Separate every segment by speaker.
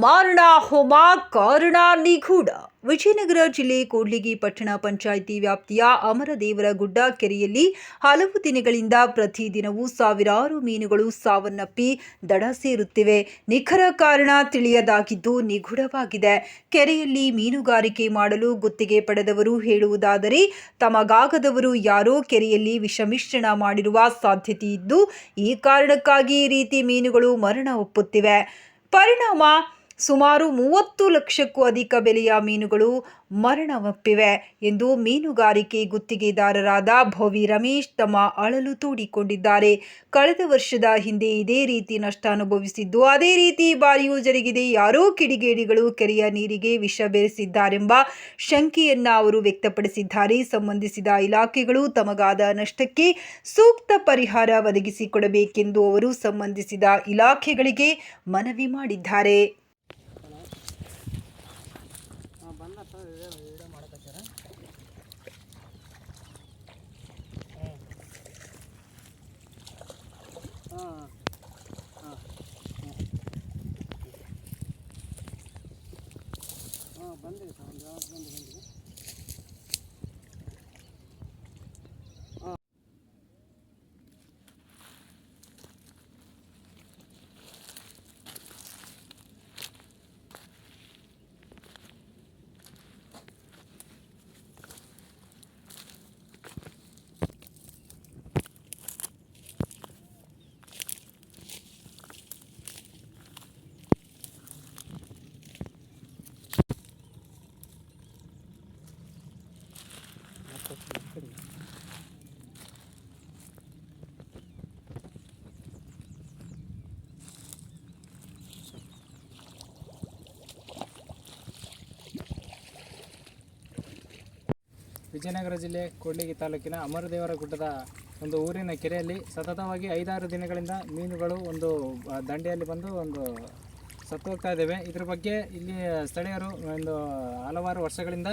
Speaker 1: ಮಾರಣ ಹೋಮ ಕಾರಣ ನಿಗೂಢ. ವಿಜಯನಗರ ಜಿಲ್ಲೆ ಕೂಡ್ಲಿಗಿ ಪಟ್ಟಣ ಪಂಚಾಯಿತಿ ವ್ಯಾಪ್ತಿಯ ಅಮರದೇವರ ಗುಡ್ಡ ಕೆರೆಯಲ್ಲಿ ಹಲವು ದಿನಗಳಿಂದ ಪ್ರತಿದಿನವೂ ಸಾವಿರಾರು ಮೀನುಗಳು ಸಾವನ್ನಪ್ಪಿ ದಡ ಸೇರುತ್ತಿವೆ. ನಿಖರ ಕಾರಣ ತಿಳಿಯದಾಗಿದ್ದು ನಿಗೂಢವಾಗಿದೆ. ಕೆರೆಯಲ್ಲಿ ಮೀನುಗಾರಿಕೆ ಮಾಡಲು ಗುತ್ತಿಗೆ ಪಡೆದವರು ಹೇಳುವುದಾದರೆ, ತಮಗಾಗದವರು ಯಾರೋ ಕೆರೆಯಲ್ಲಿ ವಿಷಮಿಶ್ರಣ ಮಾಡಿರುವ ಸಾಧ್ಯತೆ ಇದ್ದು, ಈ ಕಾರಣಕ್ಕಾಗಿ ಈ ರೀತಿ ಮೀನುಗಳು ಮರಣ ಒಪ್ಪುತ್ತಿವೆ. ಪರಿಣಾಮ ಸುಮಾರು ಮೂವತ್ತು ಲಕ್ಷಕ್ಕೂ ಅಧಿಕ ಬೆಲೆಯ ಮೀನುಗಳು ಮರಣವಪ್ಪಿವೆ ಎಂದು ಮೀನುಗಾರಿಕೆ ಗುತ್ತಿಗೆದಾರರಾದ ಭೋವಿ ರಮೇಶ್ ತಮ್ಮ ಅಳಲು ತೋಡಿಕೊಂಡಿದ್ದಾರೆ. ಕಳೆದ ವರ್ಷದ ಹಿಂದೆ ಇದೇ ರೀತಿ ನಷ್ಟ ಅನುಭವಿಸಿದ್ದು, ಅದೇ ರೀತಿ ಬಾರಿಯೂ ಜರುಗಿದೆ. ಯಾರೋ ಕಿಡಿಗೇಡಿಗಳು ಕೆರೆಯ ನೀರಿಗೆ ವಿಷ ಬೆರೆಸಿದ್ದಾರೆಂಬ ಶಂಕೆಯನ್ನ ಅವರು ವ್ಯಕ್ತಪಡಿಸಿದ್ದಾರೆ. ಸಂಬಂಧಿಸಿದ ಇಲಾಖೆಗಳು ತಮಗಾದ ನಷ್ಟಕ್ಕೆ ಸೂಕ್ತ ಪರಿಹಾರ ಒದಗಿಸಿಕೊಡಬೇಕೆಂದು ಅವರು ಸಂಬಂಧಿಸಿದ ಇಲಾಖೆಗಳಿಗೆ ಮನವಿ ಮಾಡಿದ್ದಾರೆ
Speaker 2: ಬಂದತ್ತ ವಿಡಿಯೋ ಮಾಡಕತ್ತಾರ ಹಾಂ ಹಾಂ ಹಾಂ ಬಂದಿದೆ ಸರ್ ಒಂದು ಯಾವತ್ತು ಬಂದು ಬಂದಿದೆ ವಿಜಯನಗರ ಜಿಲ್ಲೆ ಕೊಳ್ಳಿಗಿ ತಾಲೂಕಿನ ಅಮರದೇವರ ಗುಡ್ಡದ ಒಂದು ಊರಿನ ಕೆರೆಯಲ್ಲಿ ಸತತವಾಗಿ ಐದಾರು ದಿನಗಳಿಂದ ಮೀನುಗಳು ಒಂದು ದಂಡೆಯಲ್ಲಿ ಬಂದು ಒಂದು ಸತ್ತು ಹೋಗ್ತಾ ಇದ್ದಾವೆ. ಇದ್ರ ಬಗ್ಗೆ ಇಲ್ಲಿ ಸ್ಥಳೀಯರು ಒಂದು ಹಲವಾರು ವರ್ಷಗಳಿಂದ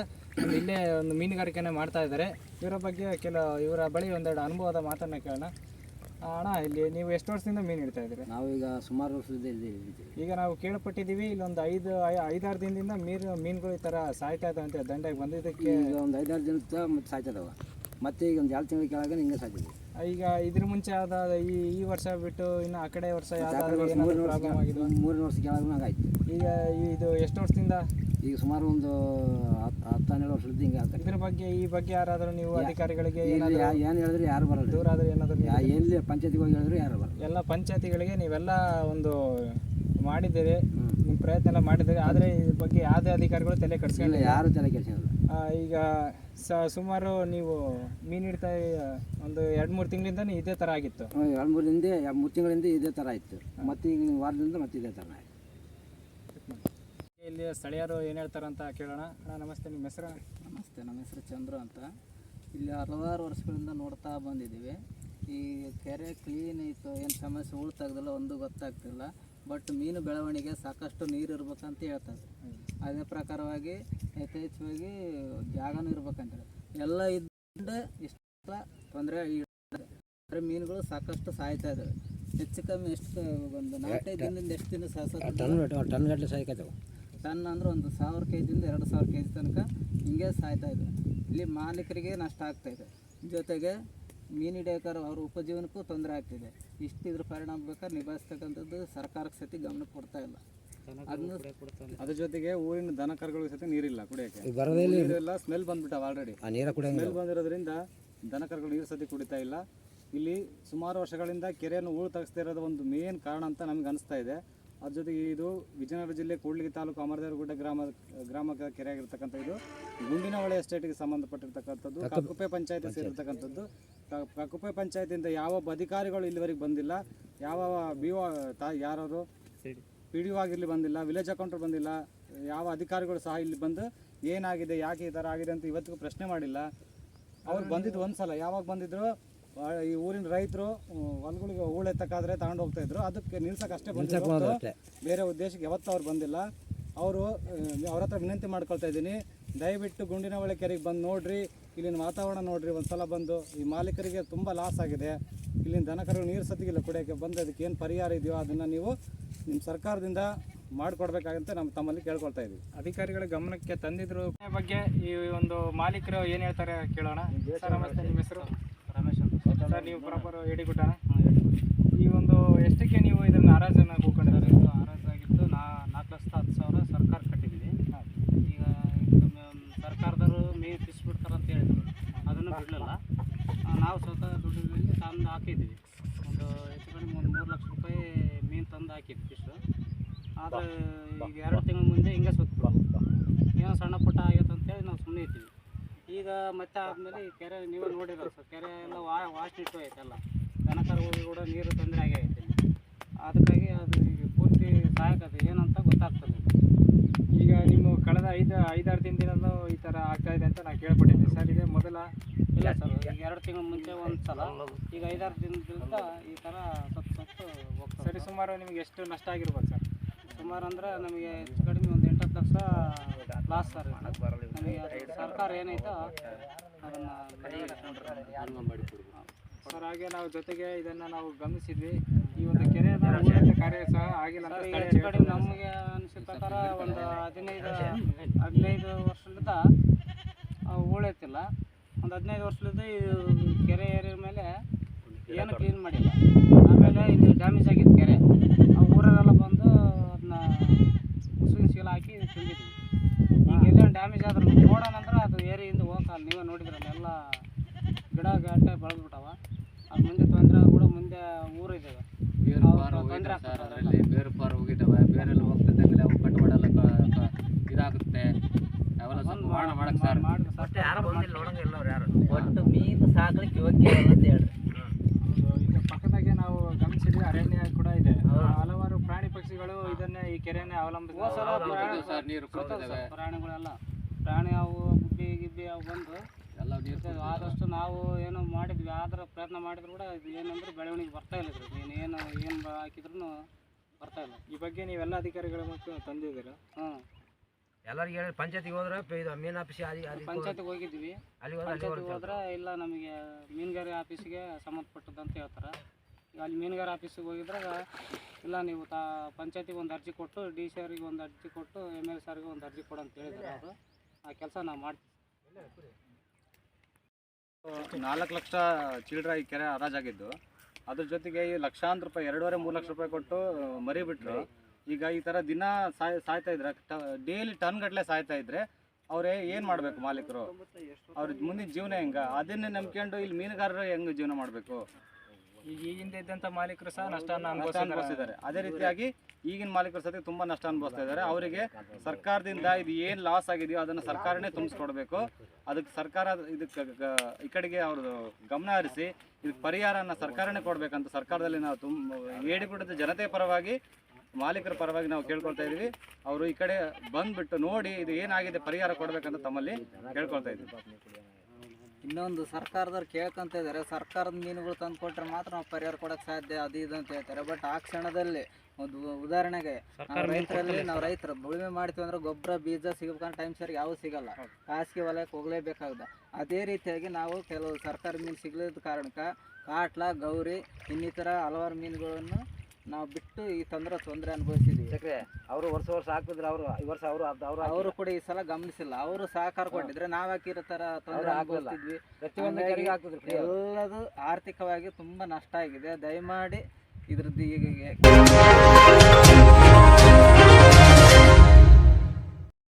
Speaker 2: ಇಲ್ಲೇ ಒಂದು ಮೀನುಗಾರಿಕೆಯನ್ನು ಮಾಡ್ತಾ ಇದ್ದಾರೆ. ಇವರ ಬಗ್ಗೆ ಕೆಲ, ಇವರ ಬಳಿ ಒಂದೆರಡು ಅನುಭವದ ಮಾತನ್ನು ಕೇಳೋಣ. ಅಣ್ಣ ಇಲ್ಲಿ ನೀವು ಎಷ್ಟು ವರ್ಷದಿಂದ ಮೀನು ಹಿಡ್ತಾ ಇದ್ದೀರಿ?
Speaker 3: ನಾವೀಗ ಸುಮಾರು ವರ್ಷದಿಂದ ಇಲ್ಲಿ ಇದ್ದೀವಿ.
Speaker 2: ಈಗ ನಾವು ಕೇಳಪಟ್ಟಿದ್ದೀವಿ ಇಲ್ಲೊಂದು ಐದು ಐದಾರು ದಿನದಿಂದ ಮೀನು ಮೀನುಗಳು ಈ ಥರ ಸಾಯ್ತಾ ಇದ್ದಾವೆ ಅಂತ ದಂಡೆಗೆ ಬಂದಿದ್ದಕ್ಕೆ.
Speaker 3: ಈಗ ಒಂದು ಐದಾರು ದಿನ ಮತ್ತೆ ಸಾಯ್ತದವ ಮತ್ತೆ ಈಗ ಒಂದು ಎರಡು ತಿಂಗಳ ಕೆಳಗೆ ಹಿಂಗೆ ಸಾಯ್ತಿದ್ವಿ
Speaker 2: ಈಗ ಇದ್ರ ಮುಂಚೆ ಆದ ಈ ಈ ವರ್ಷ ಬಿಟ್ಟು ಇನ್ನು ಆ ಕಡೆ ವರ್ಷ ಯಾವ್ದಾದ್ರು ಏನಾದ್ರು ಪ್ರಾಬ್ಲಮ್ ಆಗಿದ್ವಾ
Speaker 3: ಮೂರನೇ ವರ್ಷ ನಂಗೆ
Speaker 2: ಈಗ ಇದು ಎಷ್ಟು ವರ್ಷದಿಂದ?
Speaker 3: ಈಗ ಸುಮಾರು ಒಂದು ಹತ್ತು ಹತ್ತು ಹನ್ನೆರಡು ವರ್ಷದಿಂದ ಹಿಂಗೆ ಆಗ್ತದೆ
Speaker 2: ಇದ್ರ ಬಗ್ಗೆ ಈ ಬಗ್ಗೆ ಯಾರಾದರೂ ನೀವು ಅಧಿಕಾರಿಗಳಿಗೆ ಏನಾದರೂ
Speaker 3: ಏನು ಹೇಳಿದ್ರು ಯಾರು ಬರಲ್ಲ.
Speaker 2: ದೂರ ಆದ್ರೆ ಏನಾದರೂ
Speaker 3: ಎಲ್ಲಿ ಪಂಚಾಯತಿಗೆ ಹೋಗಿ ಹೇಳಿದ್ರು ಯಾರು ಬರಲ್ಲ.
Speaker 2: ಎಲ್ಲ ಪಂಚಾಯತಿಗಳಿಗೆ ನೀವೆಲ್ಲ ಒಂದು ಮಾಡಿದ್ದೀರಿ ನಿಮ್ಮ ಪ್ರಯತ್ನ ಎಲ್ಲ ಮಾಡಿದ್ದೀರಿ ಆದರೆ ಇದ್ರ ಬಗ್ಗೆ ಯಾವುದೇ ಅಧಿಕಾರಿಗಳು ತಲೆ
Speaker 3: ಇಲ್ಲ
Speaker 2: ಕೆಡಿಸ್ಕೊಂಡಿಲ್ಲ
Speaker 3: ಯಾರು ತಲೆ ಕೆಲಸ ಇಲ್ಲ
Speaker 2: ಆ, ಈಗ ಸ ಸುಮಾರು ನೀವು ಮೀನು ಹಿಡ್ತಾ ಒಂದು ಎರಡು ಮೂರು ತಿಂಗಳಿಂದ ಇದೇ ಥರ ಆಗಿತ್ತು.
Speaker 3: ಎರಡು ಮೂರು ಹಿಂದೆ ಮೂರು ತಿಂಗಳಿಂದ ಇದೇ ಥರ ಇತ್ತು ಮತ್ತೆ ಈಗ ವಾರದಿಂದ ಮತ್ತೆ ಇದೇ ಥರ ಆಯಿತು.
Speaker 2: ಇಲ್ಲಿ ಸ್ಥಳೀಯರು ಏನು ಹೇಳ್ತಾರಂತ ಕೇಳೋಣ. ಅಣ್ಣ ನಮಸ್ತೆ ನಿಮ್ಮ ಹೆಸರು?
Speaker 4: ನಮಸ್ತೆ ನಮ್ಮ ಹೆಸರು ಚಂದ್ರು ಅಂತ. ಇಲ್ಲಿ ಹಲವಾರು ವರ್ಷಗಳಿಂದ ನೋಡ್ತಾ ಬಂದಿದ್ದೀವಿ. ಈ ಕೆರೆ ಕ್ಲೀನ್ ಇತ್ತು ಏನು ಸಮಸ್ಯೆ ಉಳ್ತಾಗ್ದಲ್ಲ ಒಂದು ಗೊತ್ತಾಗ್ತಿಲ್ಲ. ಬಟ್ ಮೀನು ಬೆಳವಣಿಗೆ ಸಾಕಷ್ಟು ನೀರು ಇರ್ಬೇಕಂತ ಹೇಳ್ತಾರೆ. ಅದೇ ಪ್ರಕಾರವಾಗಿ ಯಥೇಚ್ಛವಾಗಿ ಜಾಗನೂ ಇರ್ಬೇಕಂತೇಳಿ ಎಲ್ಲ ಇದ್ದ ಇಷ್ಟ ತೊಂದರೆ ಅಂದರೆ ಮೀನುಗಳು ಸಾಕಷ್ಟು ಸಾಯ್ತಾ ಇದ್ದಾವೆ ಹೆಚ್ಚು ಕಮ್ಮಿ ಎಷ್ಟು ಒಂದು ನಾಲ್ಕೈದು ದಿನದಿಂದ ಎಷ್ಟು ದಿನ
Speaker 3: ಟನ್ ಟನ್ ಗಟ್ಟಲೆ ಸಾಯ್ಕತ್ತವು.
Speaker 4: ಟನ್ ಅಂದ್ರೆ ಒಂದು ಸಾವಿರ ಕೆ ಜಿಯಿಂದ ಎರಡು ಸಾವಿರ ಕೆ ಜಿ ತನಕ ಹಿಂಗೆ ಸಾಯ್ತಾ ಇದೆ ಇಲ್ಲಿ ಮಾಲೀಕರಿಗೆ ನಷ್ಟ ಆಗ್ತಾ ಇದೆ. ಜೊತೆಗೆ ಮೀನು ಹಿಡಿಯೋಕ್ಕಾರ ಅವ್ರ ಉಪಜೀವನಕ್ಕೂ ತೊಂದರೆ ಆಗ್ತಿದೆ. ಇಷ್ಟು ಇದ್ರ ಪರಿಣಾಮ ಬೇಕಾದ್ರೆ ನಿಭಾಯಿಸ್ತಕ್ಕಂಥದ್ದು ಸರ್ಕಾರಕ್ಕೆ ಸತಿ ಗಮನ ಕೊಡ್ತಾ ಇಲ್ಲ. ಅದನ್ನು
Speaker 2: ಅದ್ರ ಜೊತೆಗೆ ಊರಿನ ದನ ಕರುಗಳಿಗೆ ಸತಿ ನೀರಿಲ್ಲ ಕುಡಿಯೋಕೆ ನೀರೆಲ್ಲ ಸ್ಮೆಲ್ ಬಂದ್ಬಿಟ್ಟಾವ ಆಲ್ರೆಡಿ
Speaker 3: ಆ ನೀರ ಕುಡಿಯಂಗಿಲ್ಲ.
Speaker 2: ಸ್ಮೆಲ್ ಬಂದಿರೋದ್ರಿಂದ ದನ ಕರುಗಳು ನೀರು ಸತಿ ಕುಡಿತಾ ಇಲ್ಲ. ಇಲ್ಲಿ ಸುಮಾರು ವರ್ಷಗಳಿಂದ ಕೆರೆಯನ್ನು ಹೂಳು ತಗಿಸ್ತಾ ಇರೋದು ಒಂದು ಮೇನ್ ಕಾರಣ ಅಂತ ನಮ್ಗೆ ಅನಿಸ್ತಾ ಇದೆ. ಅದ್ರ ಜೊತೆಗೆ ಇದು ವಿಜಯನಗರ ಜಿಲ್ಲೆ ಕೂಡ್ಲಿಗಿ ತಾಲೂಕು ಅಮರದೇವರಗುಡ್ಡ ಗ್ರಾಮ ಗ್ರಾಮದ ಕೆರೆಯಾಗಿರ್ತಕ್ಕಂಥ ಇದು. ಗುಂಡಿನಹೊಳೆ ಎಸ್ಟೇಟ್ಗೆ ಸಂಬಂಧಪಟ್ಟಿರ್ತಕ್ಕಂಥದ್ದು. ಕಕ್ಕುಪೆ ಪಂಚಾಯತಿ ಸೇರಿರ್ತಕ್ಕಂಥದ್ದು. ಕ- ಪಂಚಾಯತಿಂದ ಪಂಚಾಯತಿಯಿಂದ ಯಾವ ಅಧಿಕಾರಿಗಳು ಇಲ್ಲಿವರೆಗೆ ಬಂದಿಲ್ಲ. ಯಾವ ಬಿ ಒ ತಾ ಯಾರು ಪಿ ಡಿ ಒ ಆಗಿರಲಿ ಬಂದಿಲ್ಲ. ವಿಲೇಜ್ ಅಕೌಂಟರ್ ಬಂದಿಲ್ಲ. ಯಾವ ಅಧಿಕಾರಿಗಳು ಸಹ ಇಲ್ಲಿ ಬಂದು ಏನಾಗಿದೆ ಯಾಕೆ ಈ ಥರ ಆಗಿದೆ ಅಂತ ಇವತ್ತಿಗೂ ಪ್ರಶ್ನೆ ಮಾಡಿಲ್ಲ. ಅವ್ರು ಬಂದಿದ್ದು ಒಂದು ಸಲ ಯಾವಾಗ ಬಂದಿದ್ರು? ಆ, ಈ ಊರಿನ ರೈತರು ಹೊಲಗಳಿಗೆ ಹೂಳು ಎತ್ತಕ್ಕಾದ್ರೆ ತಗೊಂಡು ಹೋಗ್ತಾ ಇದ್ರು. ಅದಕ್ಕೆ ನಿಲ್ಸಕ್ಕೆ ಅಷ್ಟೇ ಹೊರ್ತು ಬೇರೆ ಉದ್ದೇಶಕ್ಕೆ ಯಾವತ್ತೂ ಅವ್ರು ಬಂದಿಲ್ಲ. ಅವರು ಅವ್ರ ಹತ್ರ ವಿನಂತಿ ಮಾಡ್ಕೊಳ್ತಾ ಇದ್ದೀನಿ. ದಯವಿಟ್ಟು ಗುಂಡಿನ ಒಳೆ ಕೆರೆಗೆ ಬಂದು ನೋಡ್ರಿ. ಇಲ್ಲಿನ ವಾತಾವರಣ ನೋಡ್ರಿ. ಒಂದ್ಸಲ ಬಂದು ಈ ಮಾಲೀಕರಿಗೆ ತುಂಬ ಲಾಸ್ ಆಗಿದೆ. ಇಲ್ಲಿನ ದನಕರು ನೀರು ಸತ್ತಿಗಿಲ್ಲ ಕುಡಿಯೋಕ್ಕೆ ಬಂದು ಅದಕ್ಕೆ ಏನು ಪರಿಹಾರ ಇದೆಯೋ ಅದನ್ನು ನೀವು ನಿಮ್ಮ ಸರ್ಕಾರದಿಂದ
Speaker 5: ಮಾಡಿಕೊಡ್ಬೇಕಾಗಂತ ನಮ್ಮ ತಮ್ಮಲ್ಲಿ ಕೇಳ್ಕೊಳ್ತಾ ಇದ್ದೀವಿ
Speaker 2: ಅಧಿಕಾರಿಗಳ ಗಮನಕ್ಕೆ ತಂದಿದ್ರು. ಬಗ್ಗೆ ಈ ಒಂದು ಮಾಲೀಕರು ಏನು ಹೇಳ್ತಾರೆ ಕೇಳೋಣ. ಸರ್ ನಮಸ್ತೆ. ನಿಮ್ಮ ಹೆಸರು? ಸರ್, ನೀವು ಪ್ರಾಪರ್ ಏಡಿಗುಟ್ಟಣ ಈ ಒಂದು ಎಷ್ಟಕ್ಕೆ ನೀವು ಇದನ್ನು ಹರಾಜನ್ನು
Speaker 6: ಸರ್
Speaker 2: ಕೂಕೊಂಡಿದ್ದಾರೆ
Speaker 6: ಇದು ಹರಾಜಾಗಿತ್ತು ನಾ ನಾಲ್ಕು ಲಕ್ಷದ ಹತ್ತು ಸಾವಿರ ಸರ್ಕಾರ ಕಟ್ಟಿದ್ವಿ ಈಗ ಸರ್ಕಾರದವರು ಮೇ ಅಂತ ಹೇಳಿದ್ರು. ಅದನ್ನು ಬಿಡಲಿಲ್ಲ. ನಾವು ಸ್ವತಃ ದುಡ್ಡಿನಲ್ಲಿ ತಂದು ಹಾಕಿದ್ವಿ ಒಂದು ಹೆಚ್ಚು ಕಡಿಮೆ ಒಂದು ಮೂರು ಲಕ್ಷ ರೂಪಾಯಿ ಮೀನು ತಂದು ಹಾಕಿದ್ವಿ ಫಿಶು ಆದರೆ ಈಗ ಎರಡು ತಿಂಗಳ ಮುಂದೆ ಹಿಂಗೆ ಸುತ್ತ ಏನೋ ಸಣ್ಣ ಪುಟ್ಟ ಆಗೈತೆ ಅಂತೇಳಿ ನಾವು ಸುಮ್ಮನೆ ಇದ್ದೀವಿ ಈಗ ಮತ್ತೆ ಆದಮೇಲೆ ಈ ಕೆರೆ ನೀವು ನೋಡಿರಲ್ಲ ಸರ್ ಕೆರೆ ಎಲ್ಲ ವಾ ವಾಶ್ ಇಟ್ಟು ಐತೆಲ್ಲ ದನಕರುಗಳು ಕೂಡ ನೀರು ತೊಂದರೆ ಆಗೈತೆ ಅದಕ್ಕಾಗಿ ಅದು ಈಗ ಪೂರ್ತಿ ಸಹಾಯಕತೆ ಏನಂತ ಗೊತ್ತಾಗ್ತದೆ.
Speaker 2: ಈಗ ನಿಮ್ಮ ಕಳೆದ ಐದು ಐದಾರು ದಿನದಿಂದಲೂ ಈ ಥರ ಆಗ್ತಾ ಇದೆ ಅಂತ ನಾನು ಕೇಳ್ಪಟ್ಟಿದ್ದೆ. ಸರ್ ಇದೇ ಮೊದಲ
Speaker 6: ಇಲ್ಲ ಸರ್ ಈಗ ಎರಡು ತಿಂಗಳ ಮುಂಚೆ ಒಂದು ಸಲ ಈಗ ಐದಾರು ದಿನದಿಂದ ಈ ಥರ ಸತ್ತು ಸತ್ತು ಹೋಗ್ತದೆ
Speaker 2: ಸರಿ ಸುಮಾರು ನಿಮಗೆ ಎಷ್ಟು ನಷ್ಟ ಆಗಿರ್ಬೋದು ಸರ್
Speaker 6: ಸುಮಾರು ಅಂದ್ರೆ ನಮಗೆ ಹೆಚ್ಚು ಕಡಿಮೆ ಒಂದು ಎಂಟತ್ತು ಲಕ್ಷ ಲಾಸ್ ಸರ್. ನಮಗೆ ಸರ್ಕಾರ ಏನೈತೋ ಅದನ್ನು
Speaker 2: ಸರ್ ಹಾಗೆ ನಾವು ಜೊತೆಗೆ ಇದನ್ನ ನಾವು ಗಮನಿಸಿದ್ವಿ. ಈ ಒಂದು ಕೆರೆಯ ಉಳಿದ ಕಾರ್ಯ ಸಹ ಆಗಿಲ್ಲ.
Speaker 6: ನಮಗೆ ಅನಿಸಿದ ಪ್ರಕಾರ ಒಂದು ಹದಿನೈದು ಹದಿನೈದು ವರ್ಷದಿಂದ ಹೂಳೆತ್ತಿಲ್ಲ ಒಂದು ಹದಿನೈದು ವರ್ಷದಿಂದ ಈ ಕೆರೆ ಏರಿಯ ಮೇಲೆ ಏನು ಕ್ಲೀನ್ ಮಾಡಿಲ್ಲ. ಆಮೇಲೆ ಇದು ಡ್ಯಾಮೇಜ್ ಆಗಿತ್ತು ಕೆರೆ ಆ ಊರರೆಲ್ಲ ಬಂದು ಅದನ್ನ ಉಸುಗಿನ ಶೀಲ ಹಾಕಿ ತಿಂದಿದ್ವಿ ಈಗ ಎಲ್ಲ ಡ್ಯಾಮೇಜ್ ಆದ್ರೆ ನೋಡೋಣ ಅಂದ್ರೆ ಅದು ಏರಿಯಿಂದ ಹೋಗಲ್ಲ ನೀವೇ ನೋಡಿದ್ರಲ್ಲ ಎಲ್ಲ ಗಿಡ ಗಟ್ಟೆ ಬೆಳೆದ್ಬಿಟ್ಟವ ಅದು ಮುಂದೆ ತೊಂದರೆ ಕೂಡ ಮುಂದೆ ಊರಿದೆ ತೊಂದರೆ ಆಗ್ತದೆ ಅದೆಲ್ಲ.
Speaker 7: ಬೇರು ಪಾರು ಹೋಗಿದ್ದಾವೆ ಬೇರೆಲ್ಲ ಹೋಗ್ತಿದ್ದಂಗೆಲ್ಲ ಅವು ಕಟ್ ಮಾಡಲ್ಲ ಕ- ಕ- ಇದಾಗುತ್ತೆ ಅವೆಲ್ಲ ಸ್ವಲ್ಪ
Speaker 6: ಒಂದು
Speaker 7: ಮಾಡ ಮಾಡಕ್ಕೆ ಸರ್
Speaker 6: ಮಾಡಿ ಸರ್ಕಾರ
Speaker 3: ಯಾರು ಬಂದಿಲ್ಲ ನೋಡಂಗಿಲ್ಲ ಅವ್ರು ಯಾರು
Speaker 4: ಒಟ್ಟು ಮೀನು ಸಾಕ್ಲಿಕ್ಕೆ ಯೋಗ್ಯ ಅಲ್ಲ ಅಂತ ಹೇಳ್ರಿ
Speaker 2: ಹೌದು. ಈಗ ಪಕ್ಕದಾಗೆ ನಾವು ಗಮನಿಸಿದ್ವಿ ಅರಣ್ಯ ಕೂಡ ಇದೆ. ಹಲವಾರು ಪ್ರಾಣಿ ಪಕ್ಷಿಗಳು ಇದನ್ನೇ ಈ ಕೆರೆಯನ್ನೇ ಅವಲಂಬಿಸಿ.
Speaker 6: ಪ್ರಾಣಿಗಳೆಲ್ಲ. ಪ್ರಾಣಿ ಅವು ಗುಬ್ಬಿ ಗಿಬ್ಬಿ ಅವು ಬಂದು
Speaker 7: ಎಲ್ಲ ನೀರು
Speaker 6: ಆದಷ್ಟು ನಾವು ಏನು ಮಾಡಿದ್ವಿ ಆದ್ರೆ ಪ್ರಯತ್ನ ಮಾಡಿದ್ರು ಕೂಡ ಇದು ಏನಂದ್ರೆ ಬೆಳವಣಿಗೆ ಬರ್ತಾ ಇಲ್ಲ ನೀನು ಏನು ಏನು ಹಾಕಿದ್ರು ಬರ್ತಾ ಇಲ್ಲ.
Speaker 2: ಈ ಬಗ್ಗೆ ನೀವೆಲ್ಲ ಅಧಿಕಾರಿಗಳ ಮತ್ತು ತಂದಿದ್ದೀರಾ?
Speaker 6: ಹ್ಞೂ
Speaker 3: ಎಲ್ಲರಿಗೆ ಹೇಳಿ ಪಂಚಾಯತಿಗೆ ಹೋದ್ರೆ ಪ- ಇದು ಮೀನು ಆಫೀಸ್ ಅಲ್ಲಿ
Speaker 6: ಪಂಚಾಯತ್ಗೆ ಹೋಗಿದ್ವಿ
Speaker 3: ಅಲ್ಲಿ ಹೋದ್ರೆ ಅಲ್ಲಿ
Speaker 6: ಪಂಚಾಯತಿಗೆ
Speaker 3: ಹೋದ್ರೆ
Speaker 6: ಹೋದ್ರೆ ಇಲ್ಲ ನಮಗೆ ಮೀನುಗಾರಿ ಆಫೀಸಿಗೆ ಸಂಬಂಧಪಟ್ಟದ್ದು ಅಂತ ಹೇಳ್ತಾರೆ. ಈಗ ಅಲ್ಲಿ ಮೀನುಗಾರ ಆಫೀಸಿಗೆ ಹೋಗಿದ್ರಾಗ ಇಲ್ಲ ನೀವು ತಾ ಪಂಚಾಯತಿಗೆ ಒಂದು ಅರ್ಜಿ ಕೊಟ್ಟು ಡಿ ಸಿ ಆರ್ಗೆ ಒಂದು ಅರ್ಜಿ ಕೊಟ್ಟು ಎಂ ಎಲ್ ಸಾರ್ಗೆ ಒಂದು ಅರ್ಜಿ ಕೊಡು ಅಂತ ಹೇಳಿದ್ರು ಅವರು. ಆ ಕೆಲಸ ನಾವು ಮಾಡ್ತೀವಿ.
Speaker 5: ನಾಲ್ಕು ಲಕ್ಷ ಚಿಲ್ಡ್ರ ಈ ಕೆರೆ ಹರಾಜಾಗಿದ್ದು. ಅದ್ರ ಜೊತೆಗೆ ಈ ಲಕ್ಷಾಂತರ ರೂಪಾಯಿ ಎರಡೂವರೆ ಮೂರು ಲಕ್ಷ ರೂಪಾಯಿ ಕೊಟ್ಟು ಮರಿ ಬಿಟ್ರು. ಈಗ ಈ ಥರ ದಿನ ಸಾಯ್ ಸಾಯ್ತಾ ಇದ್ರೆ ಡೈಲಿ ಟನ್ ಗಟ್ಟಲೆ ಸಾಯ್ತಾ ಇದ್ರೆ ಅವ್ರೇ ಏನು ಮಾಡಬೇಕು ಮಾಲೀಕರು? ಅವ್ರ ಮುಂದಿನ ಜೀವನ ಹೆಂಗ? ಅದನ್ನೇ ನಂಬ್ಕೊಂಡು ಇಲ್ಲಿ ಮೀನುಗಾರರು ಹೆಂಗೆ ಜೀವನ ಮಾಡಬೇಕು?
Speaker 2: ಈಗ ಈ ಹಿಂದೆ ಇದ್ದಂಥ ಮಾಲೀಕರು ಸಹ
Speaker 5: ನಷ್ಟ
Speaker 2: ಅನುಭವಿಸಿದ್ದಾರೆ.
Speaker 5: ಅದೇ ರೀತಿಯಾಗಿ ಈಗಿನ ಮಾಲೀಕರು ಸತಿ ತುಂಬಾ ನಷ್ಟ ಅನುಭವಿಸ್ತಾ ಇದ್ದಾರೆ. ಅವರಿಗೆ ಸರ್ಕಾರದಿಂದ ಇದು ಏನು ಲಾಸ್ ಆಗಿದೆಯೋ ಅದನ್ನು ಸರ್ಕಾರನೇ ತುಂಬಿಸ್ಕೊಡ್ಬೇಕು. ಅದಕ್ಕೆ ಸರ್ಕಾರ ಇದಕ್ಕೆ ಈ ಕಡೆಗೆ ಅವ್ರದ್ದು ಗಮನ ಹರಿಸಿ ಇದಕ್ಕೆ ಪರಿಹಾರನ ಸರ್ಕಾರನೇ ಕೊಡ್ಬೇಕಂತ ಸರ್ಕಾರದಲ್ಲಿ ನಾವು ತುಂಬ ಏಡಿಬಿಡದ ಜನತೆ ಪರವಾಗಿ ಮಾಲೀಕರ ಪರವಾಗಿ ನಾವು ಕೇಳ್ಕೊಳ್ತಾ ಇದ್ದೀವಿ. ಅವರು ಈ ಕಡೆ ಬಂದ್ಬಿಟ್ಟು ನೋಡಿ ಇದು ಏನಾಗಿದೆ ಪರಿಹಾರ ಕೊಡಬೇಕಂತ ತಮ್ಮಲ್ಲಿ ಕೇಳ್ಕೊಳ್ತಾ ಇದ್ದೀವಿ.
Speaker 6: ಇನ್ನೊಂದು ಸರ್ಕಾರದವ್ರು ಕೇಳ್ಕೊಂತ ಇದ್ದಾರೆ. ಸರ್ಕಾರದ ಮೀನುಗಳು ತಂದು ಕೊಟ್ಟರೆ ಮಾತ್ರ ನಾವು ಪರಿಹಾರ ಕೊಡೋಕ್ಕೆ ಸಾಧ್ಯ ಅದು ಇದು ಅಂತ ಹೇಳ್ತಾರೆ. ಬಟ್ ಆ ಕ್ಷಣದಲ್ಲಿ ಒಂದು ಉದಾಹರಣೆಗೆ ನಾವು ರೈತರಲ್ಲಿ ನಾವು ರೈತರು ಉಳುಮೆ ಮಾಡ್ತೀವಿ ಅಂದ್ರೆ ಗೊಬ್ಬರ ಬೀಜ ಸಿಗಬೇಕಂದ್ರೆ ಟೈಮ್ ಸರಿಗೆ ಯಾವ ಸಿಗಲ್ಲ. ಖಾಸಗಿ ವಲಯಕ್ಕೆ ಹೋಗಲೇಬೇಕಾಗ್ದ ಅದೇ ರೀತಿಯಾಗಿ ನಾವು ಕೆಲವು ಸರ್ಕಾರಿ ಮೀನು ಸಿಗಲಿದ್ದ ಕಾರಣಕ್ಕೆ ಕಾಟ್ಲ ಗೌರಿ ಇನ್ನಿತರ ಹಲವಾರು ಮೀನುಗಳನ್ನು ನಾವು ಬಿಟ್ಟು ಈ ತೊಂದರೆ ತೊಂದರೆ ಅನುಭವಿಸಿದ್ವಿ.
Speaker 3: ಅವರು ವರ್ಷ ವರ್ಷ ಹಾಕಿದ್ರೆ ಅವರು ಈ ವರ್ಷ ಅವರು ಅವರು
Speaker 6: ಅವರು ಕೂಡ ಈ ಸಲ ಗಮನಿಸಿಲ್ಲ. ಅವರು ಸಹಕಾರ ಕೊಟ್ಟಿದ್ರೆ ನಾವು ಹಾಕಿರೋ ಥರ ತೊಂದರೆ
Speaker 3: ಅವ್ರು
Speaker 6: ಎಲ್ಲದೂ
Speaker 3: ಪ್ರತಿಯೊಂದು.
Speaker 6: ಎಲ್ಲದು ಆರ್ಥಿಕವಾಗಿ ತುಂಬ ನಷ್ಟ ಆಗಿದೆ. ದಯಮಾಡಿ ಇದ್ರದ್ದು ಈಗ